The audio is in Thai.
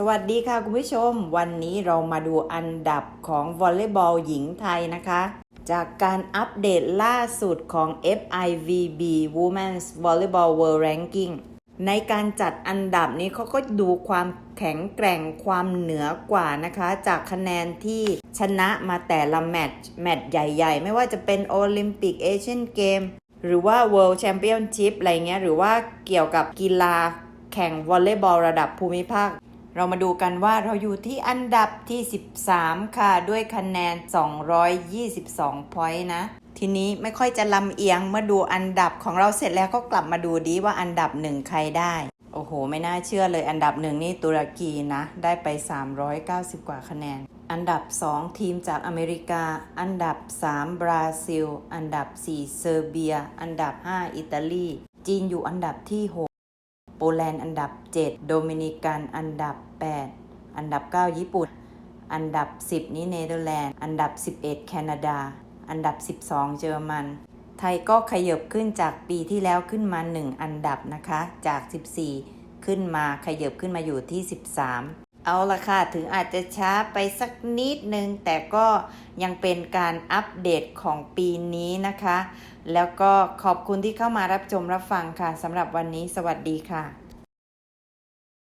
สวัสดีค่ะคุณผู้ชม วันนี้เรามาดูอันดับของวอลเลย์บอลหญิงไทยนะคะ จากการอัปเดตล่าสุดของ FIVB Women's Volleyball World Ranking ในการจัดอันดับนี้เขาก็ดูความแข็งแกร่งความเหนือกว่านะคะ จากคะแนนที่ชนะมาแต่ละแมตช์แมตช์ใหญ่ ๆ ไม่ว่าจะเป็นโอลิมปิกเอเชียนเกมหรือว่า World Championship อะไรเงี้ยหรือว่าเกี่ยวกับกีฬาแข่งวอลเลย์บอลระดับภูมิภาค เรามาดูกันว่าเราอยู่ที่อันดับที่ 13 ค่ะ ด้วยคะแนน 222 พอยต์นะ ทีนี้ไม่ค่อยจะลำเอียงเมื่อดูอันดับของเราเสร็จแล้วก็กลับมาดูดีว่าอันดับหนึ่งใครได้ โอ้โห ไม่น่าเชื่อเลยอันดับหนึ่งนี่ตุรกีนะ ได้ไป 390 กว่าคะแนนอันดับ 2 ทีมจากอเมริกา อันดับ 3 บราซิล อันดับ 4 เซอร์เบีย อันดับ 5 อิตาลี จีนอยู่อันดับที่ 6 โปแลนด์อันดับ 7 โดมินิกันอันดับ 8 อันดับ 9 ญี่ปุ่น อันดับ 10 นี้เนเธอร์แลนด์ อันดับ 11 แคนาดา อันดับ 12 เยอรมัน ไทยก็ขยบขึ้นจากปีที่แล้วขึ้นมา 1 อันดับนะคะ จาก 14 ขึ้นมาขยบขึ้นมาอยู่ที่ 13 เอาละค่ะ ถึงอาจจะช้าไปสักนิดนึง แต่ก็ยังเป็นการอัปเดตของปีนี้นะคะ แล้วก็ขอบคุณที่เข้ามารับชมรับฟังค่ะสำหรับวันนี้ สวัสดีค่ะ